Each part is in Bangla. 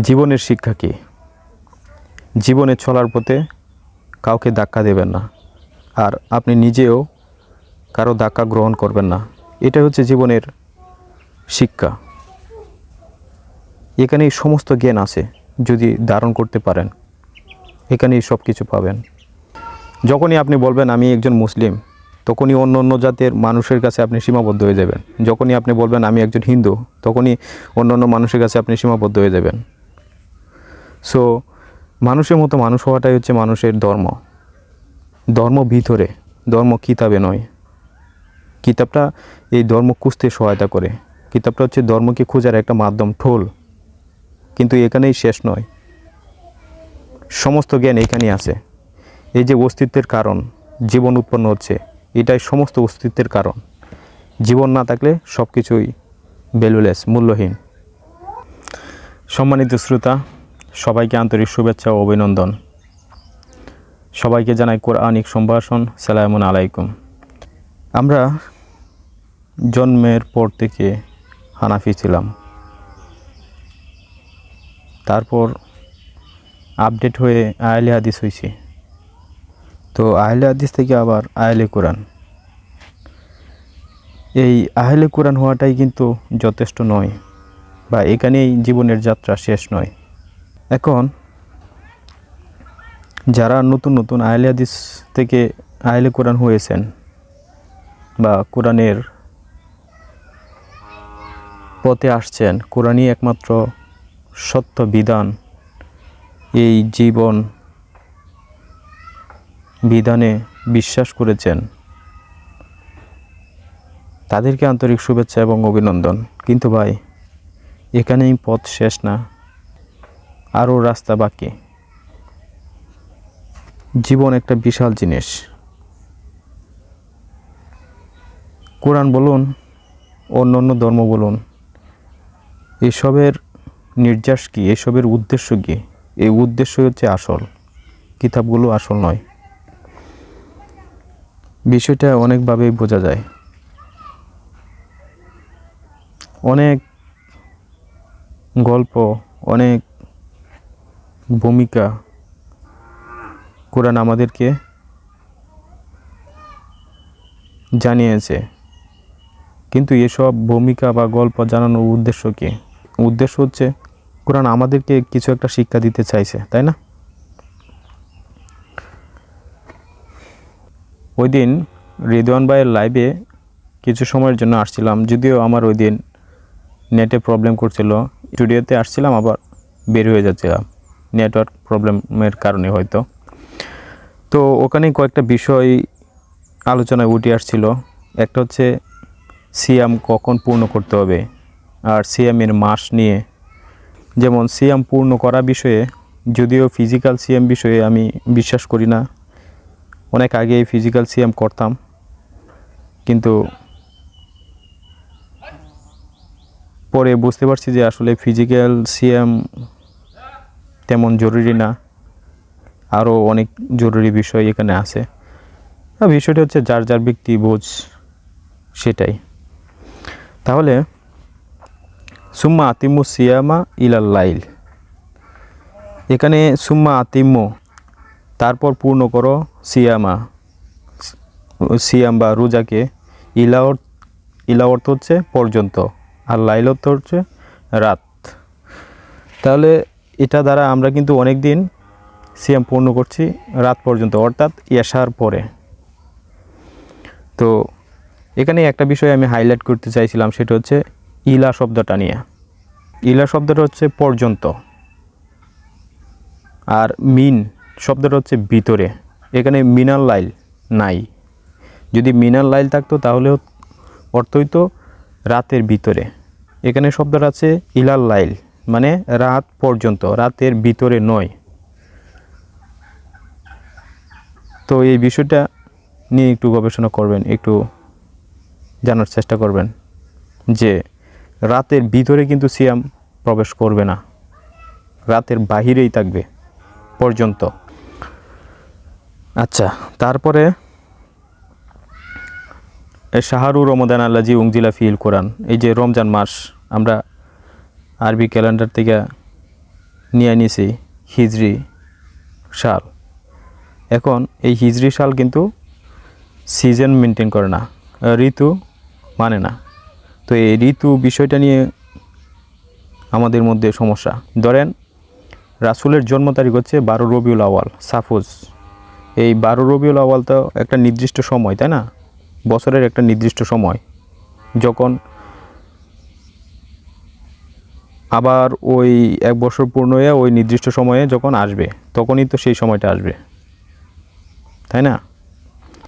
জীবনের শিক্ষা কী? জীবনে চলার পথে কাউকে ধাক্কা দেবেন না। আর আপনি নিজেও কারও ধাক্কা গ্রহণ করবেন না। এটা হচ্ছে জীবনের শিক্ষা। এখানেই সমস্ত জ্ঞান আছে, যদি ধারণ করতে পারেন। এখানেই সব কিছু পাবেন। যখনই আপনি বলবেন, আমি একজন মুসলিম, তখনই অন্য অন্য জাতের মানুষের কাছে আপনি সীমাবদ্ধ হয়ে যাবেন। যখনই আপনি বলবেন, আমি একজন হিন্দু, তখনই অন্য অন্য মানুষের কাছে আপনি সীমাবদ্ধ হয়ে যাবেন। সো মানুষের মতো মানুষ হওয়াটাই হচ্ছে মানুষের ধর্ম। ধর্ম ভিতরে, ধর্ম কিতাবে নয়। কিতাবটা এই ধর্ম খুঁজতে সহায়তা করে। কিতাবটা হচ্ছে ধর্মকে খোঁজার একটা মাধ্যম, ঠোল। কিন্তু এখানেই শেষ নয়। সমস্ত জ্ঞান এখানেই আছে। এই যে অস্তিত্বের কারণ, জীবন উৎপন্ন হচ্ছে, এটাই সমস্ত অস্তিত্বের কারণ। জীবন না থাকলে সব কিছুই ভ্যালুলেস মূল্যহীন। সম্মানিত শ্রোতা সবাইকে আন্তরিক শুভেচ্ছা ও অভিনন্দন। সবাইকে জানাই কোরআনিক সম্ভাষণ। সালামুন আলাইকুম। আমরা জন্মের পর থেকে হানাফি ছিলাম। তারপর আপডেট হয়ে আয়লে হাদিস হয়েছি তো আহলে হাদিস থেকে আবার আহলে কোরআন। এই আহলে কোরআন হওয়াটাই কিন্তু যথেষ্ট নয় বা এখানেই জীবনের যাত্রা শেষ নয়। এখন যারা নতুন নতুন আহলে হাদিস থেকে আহলে কোরআন হয়েছেন বা কোরআনের পথে আসছেন, কোরআনই একমাত্র সত্য বিধান। এই জীবন বিধানে বিশ্বাস করেছেন। তাদেরকে আন্তরিক শুভেচ্ছা এবং অভিনন্দন। কিন্তু ভাই, এখানেই পথ শেষ না। আরও রাস্তা বাকি। জীবন একটা বিশাল জিনিস। কোরআন বলুন, অন্য অন্য ধর্ম বলুন, এসবের নির্যাস কী? এসবের উদ্দেশ্য কী? এই উদ্দেশ্য হচ্ছে আসল। কিতাবগুলো আসল নয়। বিষয়টা অনেকভাবেই বোঝা যায়। অনেক গল্প, অনেক ভূমিকা কোরআন আমাদেরকে জানিয়েছে। কিন্তু এসব ভূমিকা বা গল্প জানানোর উদ্দেশ্য কী? উদ্দেশ্য হচ্ছে কোরআন আমাদেরকে কিছু একটা শিক্ষা দিতে চাইছে, তাই না? ওই দিন রিদওয়ান ভাইয়ের লাইভে কিছু সময়ের জন্য আসছিলাম, যদিও আমার ওই দিন নেটে প্রবলেম করছিল। স্টুডিওতে আসছিলাম, আবার বের হয়ে যাচ্ছিলাম। নেটওয়ার্ক প্রবলেমের কারণে হয়তো। তো ওখানে কয়েকটা বিষয় আলোচনায় উঠে আসছিল। একটা হচ্ছে সিয়াম কখন পূর্ণ করতে হবে আর সিয়ামের মাস নিয়ে। যেমন সিয়াম পূর্ণ করা বিষয়ে, যদিও ফিজিক্যাল সিয়াম বিষয়ে আমি বিশ্বাস করি না। অনেক আগে ফিজিক্যাল সিএম করতাম। কিন্তু পরে বুঝতে পারছি যে আসলে ফিজিক্যাল সিএম তেমন জরুরি না। আরও অনেক জরুরি বিষয় এখানে আছে। বিষয়টা হচ্ছে যার যার ব্যক্তি বোঝ, সেটাই। তাহলে, সুম্মা আতিমু সিয়ামা ইলাল লাইল। এখানে সুম্মা আতিম্মু তারপর পূর্ণ করো সিয়ামা। সিয়াম বা রোজাকে ইলা ইলা অর্থ হচ্ছে পর্যন্ত, আর লাইল অর্থ হচ্ছে রাত। তাহলে এটা দ্বারা আমরা কিন্তু অনেক দিন সিএম পূর্ণ করছি, রাত পর্যন্ত, অর্থাৎ এশার পরে। তো এখানে একটা বিষয় আমি হাইলাইট করতে চাইছিলাম, সেটা হচ্ছে ইলা শব্দটা নিয়ে। ইলা শব্দটা হচ্ছে পর্যন্ত আর মিন শব্দটা হচ্ছে ভিতরে। এখানে মিনাল লাইল নাই। যদি মিনাল লাইল থাকতো তাহলে অর্থই তো রাতের ভিতরে। এখানে শব্দটা আছে ইলাল লাইল। মানে রাত পর্যন্ত, রাতের ভিতরে নয়। তো এই বিষয়টা নিয়ে একটু গবেষণা করবেন, একটু জানার চেষ্টা করবেন যে রাতের ভিতরে কিন্তু সিয়াম প্রবেশ করবে না। রাতের বাহিরেই থাকবে পর্যন্ত। আচ্ছা তারপরে শাহরু রমদান আল্লাজি উংজিলা ফিল কোরআন, এই যে রমজান মাস, আমরা আরবি ক্যালেন্ডার থেকে নিয়ে নিছি হিজরি সাল এখন এই হিজরি সাল কিন্তু সিজন মেনটেন করে না, ঋতু মানে না। তো এই ঋতু বিষয়টা নিয়ে আমাদের মধ্যে সমস্যা। ধরেন, রাসুলের জন্ম তারিখ হচ্ছে বারো রবিউল আওয়াল সাফোজ এই বারো রবিউল আওয়াল তো একটা নির্দিষ্ট সময়, তাই না? বছরের একটা নির্দিষ্ট সময়। যখন আবার ওই এক বছর পূর্ণ হয়ে ওই নির্দিষ্ট সময়ে যখন আসবে, তখনই তো সেই সময়টা আসবে। তাই না?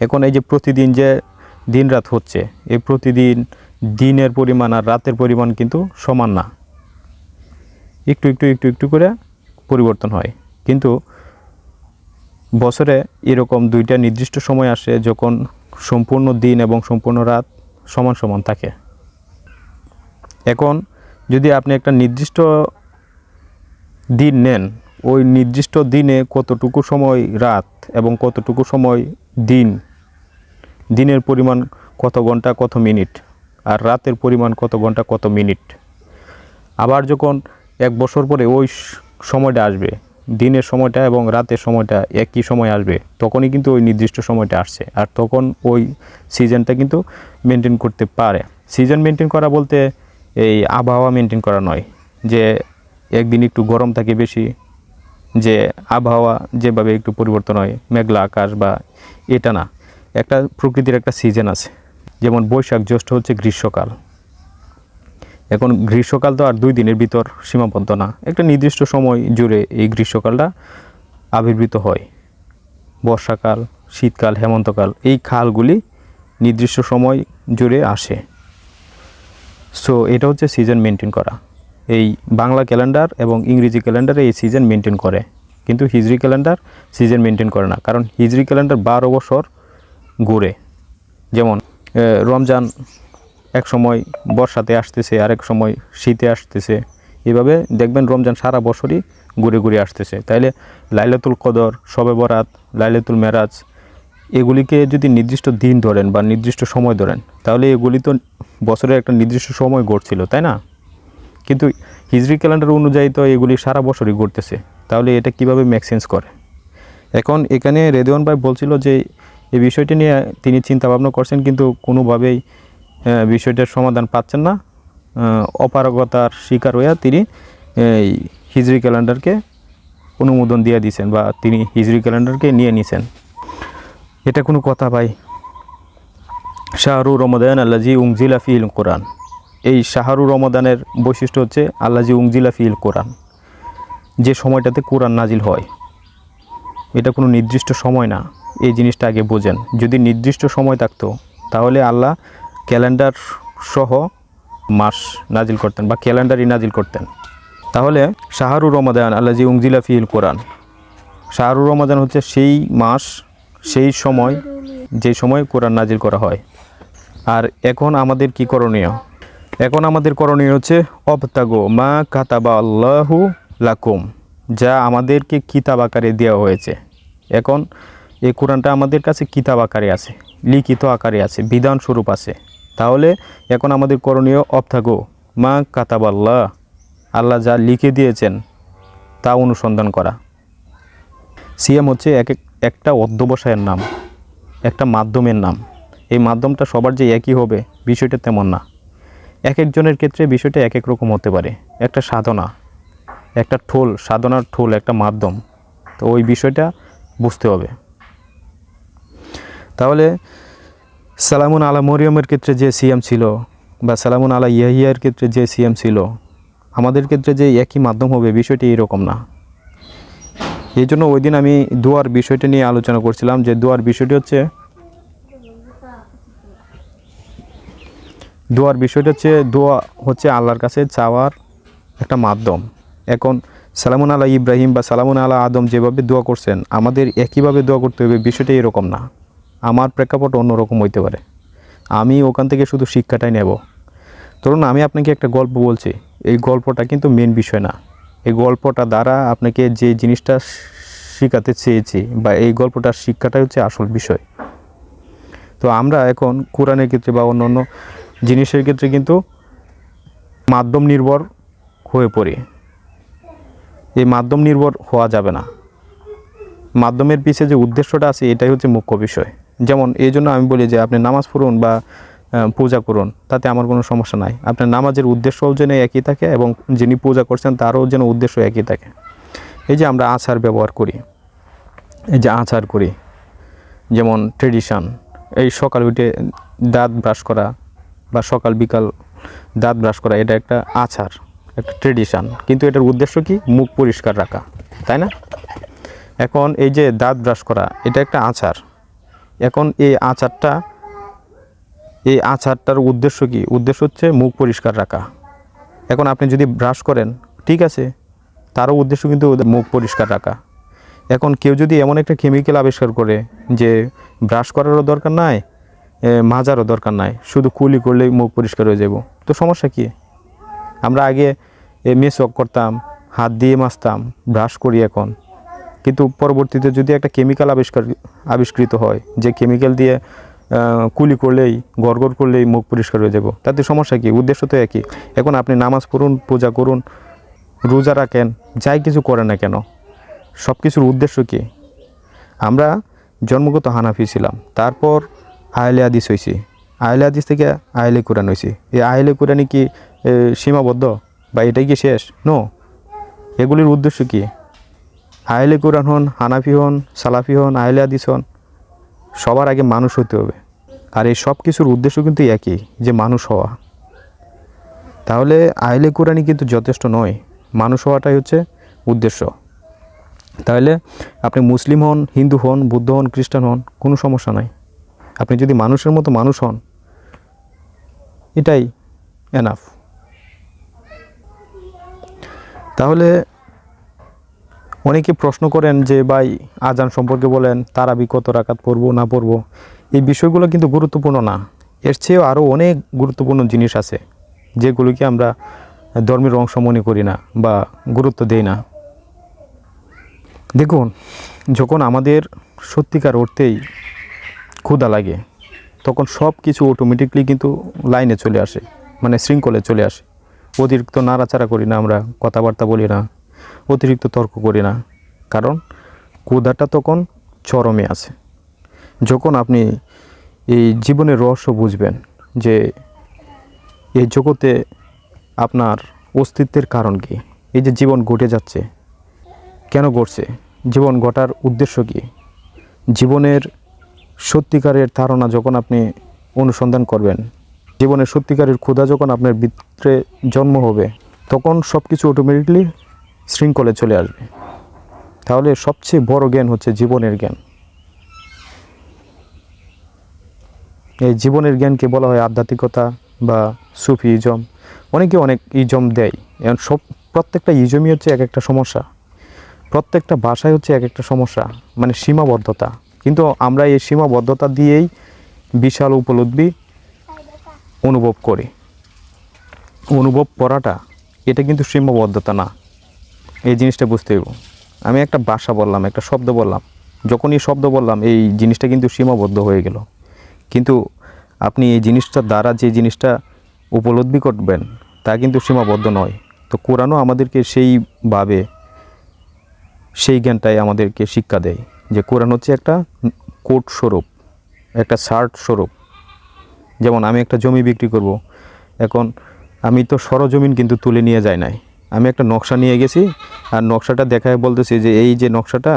এখন এই যে প্রতিদিন যে দিন রাত হচ্ছে, এই প্রতিদিন দিনের পরিমাণ আর রাতের পরিমাণ কিন্তু সমান না। একটু একটু একটু একটু করে পরিবর্তন হয়। কিন্তু বছরে এরকম দুইটা নির্দিষ্ট সময় আসে যখন সম্পূর্ণ দিন এবং সম্পূর্ণ রাত সমান সমান থাকে। এখন যদি আপনি একটা নির্দিষ্ট দিন নেন, ওই নির্দিষ্ট দিনে কতটুকু সময় রাত এবং কতটুকু সময় দিন? দিনের পরিমাণ কত ঘণ্টা, কত মিনিট? আর রাতের পরিমাণ কত ঘণ্টা, কত মিনিট? আবার যখন এক বছর পরে ওই সময়টা আসবে, দিনের সময়টা এবং রাতের সময়টা একই সময় আসবে, তখনই কিন্তু ওই নির্দিষ্ট সময়টা আসছে। আর তখন ওই সিজনটা কিন্তু মেনটেন করতে পারে। সিজন মেনটেন করা বলতে এই আবহাওয়া মেনটেন করা নয়। যে একদিন একটু গরম থাকে বেশি, যে আবহাওয়া যেভাবে একটু পরিবর্তন হয়, মেঘলা আকাশ বা এটা না, একটা প্রকৃতির একটা সিজন আছে। যেমন বৈশাখ জ্যৈষ্ঠ হচ্ছে গ্রীষ্মকাল। এখন গ্রীষ্মকাল তো আর দুই দিনের ভিতর সীমাবদ্ধ না। একটা নির্দিষ্ট সময় জুড়ে এই গ্রীষ্মকালটা আবির্ভূত হয়। বর্ষাকাল, শীতকাল, হেমন্তকাল, এই খালগুলি নির্দিষ্ট সময় জুড়ে আসে। সো এটা হচ্ছে সিজন মেনটেন করা। এই বাংলা ক্যালেন্ডার এবং ইংরেজি ক্যালেন্ডারে এই সিজন মেনটেন করে। কিন্তু হিজরি ক্যালেন্ডার সিজন মেনটেন করে না। কারণ হিজরি ক্যালেন্ডার বারো বছর ঘুরে যেমন রমজান এক সময় বর্ষাতে আসতেছে, আরেক সময় শীতে আসতেছে। এভাবে দেখবেন রমজান সারা বছরই ঘুরে ঘুরে আসতেছে। তাইলে লাইলাতুল কদর, শবে বরাত, লাইলাতুল মেরাজ এগুলিকে যদি নির্দিষ্ট দিন ধরেন বা নির্দিষ্ট সময় ধরেন, তাহলে এগুলি তো বছরের একটা নির্দিষ্ট সময় ঘটছিল তাই না? কিন্তু হিজরি ক্যালেন্ডার অনুযায়ী তো এগুলি সারা বছরই ঘটতেছে তাহলে এটা কীভাবে মেক সেন্স করে? এখন এখানে রেদিওয়ান ভাই বলছিল যে এই বিষয়টি নিয়ে তিনি চিন্তা ভাবনা করছেন, কিন্তু কোনোভাবেই বিষয়টার সমাধান পাচ্ছেন না। অপারগতার শিকার হইয়া তিনি, এই হিজরি ক্যালেন্ডারকে অনুমোদন দিয়ে দিয়েছেন বা তিনি হিজরি ক্যালেন্ডারকে নিয়ে নিছেন। এটা কোনো কথা ভাই। শাহরু রমদান আল্লাজি উংজিলা ফিল কোরআন। এই শাহরু রমদানের বৈশিষ্ট্য হচ্ছে আল্লাজি উংজিলা ফিল কোরআন। যে সময়টাতে কোরআন নাজিল হয়। এটা কোনো নির্দিষ্ট সময় না। এই জিনিসটা আগে বোঝেন। যদি নির্দিষ্ট সময় থাকতো, তাহলে আল্লাহ ক্যালেন্ডার সহ মাস নাজিল করতেন বা ক্যালেন্ডারই নাজিল করতেন। তাহলে শাহরু রমাদান আল্লাহ জি উংজিলা ফিল কোরআন। শাহরু রমাদান হচ্ছে সেই মাস সেই সময়, যে সময় কোরআন নাজিল করা হয়। আর এখন আমাদের কি করণীয়? এখন আমাদের করণীয় হচ্ছে, অবতাগো মা কাতাবা আল্লাহু লাকুম, যা আমাদেরকে কিতাব আকারে দেওয়া হয়েছে। এখন এই কোরআনটা আমাদের কাছে কিতাব আকারে আছে, লিখিত আকারে আছে বিধান স্বরূপ আছে। তাহলে এখন আমাদের করণীয় অবথাগো মা কাতাব আল্লাহ আল্লাহ যা লিখে দিয়েছেন তা অনুসন্ধান করা। সিএম হচ্ছে এক এক- একটা অধ্যবসায়ের নাম, একটা মাধ্যমের নাম। এই মাধ্যমটা সবার যে একই হবে, বিষয়টা তেমন না। এক একজনের ক্ষেত্রে বিষয়টা এক এক রকম হতে পারে। একটা সাধনা, একটা ঠোল, সাধনার ঠোল, একটা মাধ্যম। তো ওই বিষয়টা বুঝতে হবে। তাহলে সালামুন আলা মরিয়মের ক্ষেত্রে যে সিএম ছিল বা সালামুন আলা ইয়াহিয়ার ক্ষেত্রে যে সিএম ছিল, আমাদের ক্ষেত্রে যে একই মাধ্যম হবে, বিষয়টি এরকম না। এই জন্য ওই দিন আমি দোয়ার বিষয়টা নিয়ে আলোচনা করছিলাম যে দোয়ার বিষয়টি হচ্ছে দোয়ার বিষয়টা হচ্ছে দোয়া হচ্ছে আল্লাহর কাছে চাওয়ার একটা মাধ্যম। এখন সালামুন আলা ইব্রাহিম বা সালামুন আলা আদম যেভাবে দোয়া করছেন, আমাদের একইভাবে দোয়া করতে হবে, বিষয়টা এরকম না। আমার প্রেক্ষাপট অন্যরকম হইতে পারে। আমি ওখান থেকে শুধু শিক্ষাটাই নেব। ধরুন আমি আপনাকে একটা গল্প বলছি, এই গল্পটা কিন্তু মেন বিষয় না। এই গল্পটা দ্বারা আপনাকে যে জিনিসটা শেখাতে চেয়েছি বা এই গল্পটার শিক্ষাটাই হচ্ছে আসল বিষয়। তো আমরা এখন কোরআনের ক্ষেত্রে বা অন্য অন্য জিনিসের ক্ষেত্রে কিন্তু মাধ্যম নির্ভর হয়ে পড়ি। এই মাধ্যম নির্ভর হওয়া যাবে না। মাধ্যমের পিছে যে উদ্দেশ্যটা আছে এটাই হচ্ছে মুখ্য বিষয়। যেমন এই জন্য আমি বলি যে আপনি নামাজ পড়ুন বা পূজা করুন, তাতে আমার কোনো সমস্যা নাই। আপনার নামাজের উদ্দেশ্যও যেন একই থাকে এবং যিনি পূজা করছেন তারও যেন উদ্দেশ্য একই থাকে। এই যে আমরা আচার ব্যবহার করি, এই যে আচার করি, যেমন ট্রেডিশন এই সকাল উঠে দাঁত ব্রাশ করা বা সকাল বিকাল দাঁত ব্রাশ করা, এটা একটা আচার, একটা ট্রেডিশন কিন্তু এটার উদ্দেশ্য কি? মুখ পরিষ্কার রাখা, তাই না? এখন এই যে দাঁত ব্রাশ করা, এটা একটা আচার। এখন এই আচারটা এই আচারটার উদ্দেশ্য কি? উদ্দেশ্য হচ্ছে মুখ পরিষ্কার রাখা। এখন আপনি যদি ব্রাশ করেন, ঠিক আছে, তারও উদ্দেশ্য কিন্তু মুখ পরিষ্কার রাখা। এখন কেউ যদি এমন একটা কেমিক্যাল আবিষ্কার করে যে ব্রাশ করারও দরকার নাই মাজারও দরকার নাই, শুধু কুলি করলেই মুখ পরিষ্কার হয়ে যাব। তো সমস্যা কী? আমরা আগে মেসওয়াক করতাম, হাত দিয়ে মাজতাম ব্রাশ করি এখন। কিন্তু পরবর্তীতে যদি একটা কেমিক্যাল আবিষ্কার, আবিষ্কৃত হয়, যে কেমিক্যাল দিয়ে কুলি করলেই, গড়গড় করলেই মুখ পরিষ্কার হয়ে যাব। তাতে সমস্যা কী? উদ্দেশ্য তো একই। এখন আপনি নামাজ পড়ুন, পূজা করুন, রোজা রাখেন, যাই কিছু করেন না কেন সব কিছুর উদ্দেশ্য কী? আমরা জন্মগত হানাফি ছিলাম, তারপর আহলে হাদিস হয়েছি আহলে হাদিস থেকে আহলে কোরআন হয়েছি এই আহলে কোরআনই কি সীমাবদ্ধ? বা এটাই কি শেষ? নো এগুলির উদ্দেশ্য কী? আহলে কোরআন হন, হানাফি হন, সালাফি হন, আহলে হাদিস হন, সবার আগে মানুষ হতে হবে। আর এই সব কিছুর উদ্দেশ্য কিন্তু একই, যে মানুষ হওয়া। তাহলে আহলে কোরআনই কিন্তু যথেষ্ট নয়। মানুষ হওয়াটাই হচ্ছে উদ্দেশ্য। তাহলে আপনি মুসলিম হন, হিন্দু হন, বুদ্ধ হন, খ্রিস্টান হন, কোনো সমস্যা নাই। আপনি যদি মানুষের মতো মানুষ হন, এটাই এনাফ তাহলে অনেকে প্রশ্ন করেন যে, ভাই আজান সম্পর্কে বলেন, তারাবি কত রাকাত পড়ব, না পড়ব? এই বিষয়গুলো কিন্তু গুরুত্বপূর্ণ না। এর চেয়েও আরও অনেক গুরুত্বপূর্ণ জিনিস আছে, যেগুলোকে আমরা ধর্মের অংশ মনে করি না বা গুরুত্ব দেই না। দেখুন, যখন আমাদের সত্যিকার অর্থেই ক্ষুধা লাগে, তখন সব কিছু অটোমেটিকলি কিন্তু লাইনে চলে আসে মানে শৃঙ্খলে চলে আসে। অতিরিক্ত নাড়াচাড়া করি না আমরা, কথাবার্তা বলি না, অতিরিক্ত তর্ক করি না, কারণ ক্ষুধাটা তখন চরমে আছে। যখন আপনি এই জীবনের রহস্য বুঝবেন যে এই জগতে আপনার অস্তিত্বের কারণ কি, এই যে জীবন ঘটে যাচ্ছে, কেন ঘটছে, জীবন ঘটার উদ্দেশ্য কি, জীবনের সত্যিকারের ধারণা যখন আপনি অনুসন্ধান করবেন, জীবনের সত্যিকারের ক্ষুধা যখন আপনার ভিতরে জন্ম হবে, তখন সব কিছু অটোমেটিকলি শৃঙ্খলে চলে আসবে। তাহলে সবচেয়ে বড় জ্ঞান হচ্ছে জীবনের জ্ঞান। এই জীবনের জ্ঞানকে বলা হয় আধ্যাত্মিকতা বা সুফি ইজম। অনেকে অনেক ইজম দেয়। এখন সব, প্রত্যেকটা ইজমই হচ্ছে এক একটা সমস্যা। প্রত্যেকটা ভাষায় হচ্ছে এক একটা সমস্যা মানে সীমাবদ্ধতা। কিন্তু আমরা এই সীমাবদ্ধতা দিয়েই বিশাল উপলব্ধি অনুভব করি। অনুভব করাটা, এটা কিন্তু সীমাবদ্ধতা না। এই জিনিসটা বুঝতে হইব। আমি একটা ভাষা বললাম, একটা শব্দ বললাম। যখনই শব্দ বললাম, এই জিনিসটা কিন্তু সীমাবদ্ধ হয়ে গেল। কিন্তু আপনি এই জিনিসটার দ্বারা যে জিনিসটা উপলব্ধি করবেন, তা কিন্তু সীমাবদ্ধ নয়। তো কোরআনও আমাদেরকে সেইভাবে, সেই জ্ঞানটাই আমাদেরকে শিক্ষা দেয় যে কোরআন হচ্ছে একটা কোট স্বরূপ, একটা শার্ট স্বরূপ। যেমন আমি একটা জমি বিক্রি করব, এখন আমি তো সরজমিন কিন্তু তুলে নিয়ে যাই নাই। আমি একটা নকশা নিয়ে গেছি, আর নকশাটা দেখায় বলতেছি যে এই যে নকশাটা,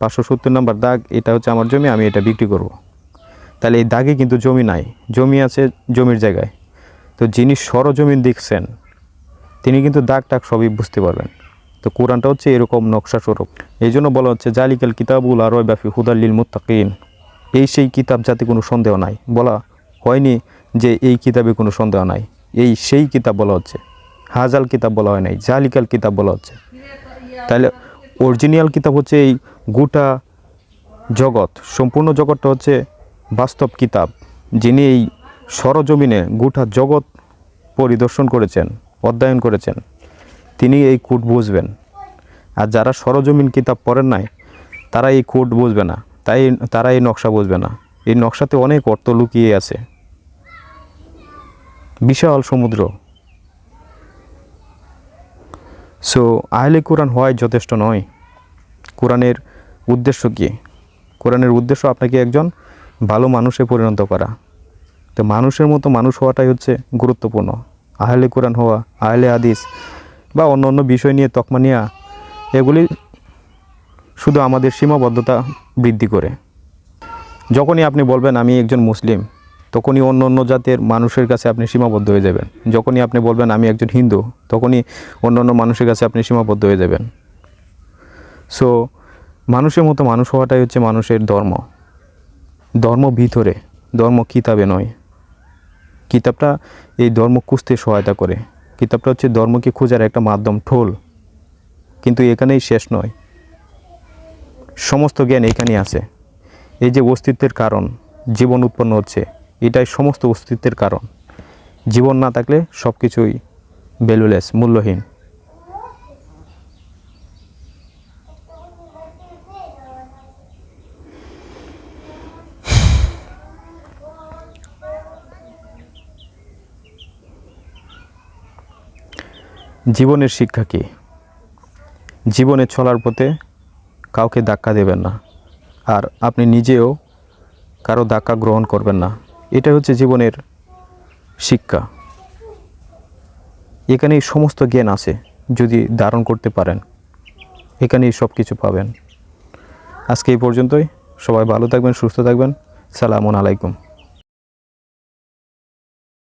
পাঁচশো সত্তর নাম্বার দাগ, এটা হচ্ছে আমার জমি, আমি এটা বিক্রি করব। তাহলে এই দাগে কিন্তু জমি নাই। জমি আছে জমির জায়গায়। তো যিনি সরজমিন দেখছেন, তিনি কিন্তু দাগ টাগ সবই বুঝতে পারবেন। তো কোরআনটা হচ্ছে এরকম নকশা স্বরূপ। এই জন্য বলা হচ্ছে, জালিকাল কিতাবুল আর বাফি হুদাল্লিল মুত্তাকিন। এই সেই কিতাব যাতে কোনো সন্দেহ নাই। বলা হয়নি যে এই কিতাবে কোনো সন্দেহ নাই। এই সেই কিতাব বলা হচ্ছে। হাজাল কিতাব বলা হয় নাই, জালিকাল কিতাব বলা হচ্ছে। তাহলে অরিজিনাল কিতাব হচ্ছে এই গোটা জগৎ। সম্পূর্ণ জগৎটা হচ্ছে বাস্তব কিতাব যিনি এই সরজমিনে গোটা জগৎ পরিদর্শন করেছেন, অধ্যয়ন করেছেন, তিনি এই কোট বুঝবেন। আর যারা সরজমিন কিতাব পড়েন নাই, তারা এই কোট বুঝবে না, তাই তারা এই নকশা বুঝবে না। এই নকশাতে অনেক অর্থ লুকিয়ে আছে। বিশাল সমুদ্র। সো, আহলে কোরআন হওয়াই যথেষ্ট নয়। কোরআনের উদ্দেশ্য কী? কোরআনের উদ্দেশ্য আপনাকে একজন ভালো মানুষে পরিণত করা। তো মানুষের মতো মানুষ হওয়াটাই হচ্ছে গুরুত্বপূর্ণ। আহলে কোরআন হওয়া, আহলে হাদিস বা অন্য অন্য বিষয় নিয়ে তকমা নেওয়া এগুলি শুধু আমাদের সীমাবদ্ধতা বৃদ্ধি করে। যখনই আপনি বলবেন, আমি একজন মুসলিম, তখনই অন্য অন্য জাতের মানুষের কাছে আপনি সীমাবদ্ধ হয়ে যাবেন। যখনই আপনি বলবেন, আমি একজন হিন্দু, তখনই অন্য অন্য মানুষের কাছে আপনি সীমাবদ্ধ হয়ে যাবেন। সো মানুষের মতো মানুষ হওয়াটাই হচ্ছে মানুষের ধর্ম। ধর্ম ভিতরে, ধর্ম কিতাবে নয়। কিতাবটা এই ধর্ম খুঁজতে সহায়তা করে। কিতাবটা হচ্ছে ধর্মকে খোঁজার একটা মাধ্যম, ঠোল। কিন্তু এখানেই শেষ নয়। সমস্ত জ্ঞান এখানেই আছে। এই যে অস্তিত্বের কারণ, জীবন উৎপন্ন হচ্ছে, এটাই সমস্ত অস্তিত্বের কারণ। জীবন না থাকলে সব কিছুই ভ্যালুলেস মূল্যহীন। জীবনের শিক্ষা কী? জীবনে চলার পথে কাউকে ধাক্কা দেবেন না। আর আপনি নিজেও কারও ধাক্কা গ্রহণ করবেন না। এটা হচ্ছে জীবনের শিক্ষা। এখানেই সমস্ত জ্ঞান আছে, যদি ধারণ করতে পারেন। এখানেই সব কিছু পাবেন। আজকে এই পর্যন্তই। সবাই ভালো থাকবেন, সুস্থ থাকবেন। সালামুন আলাইকুম।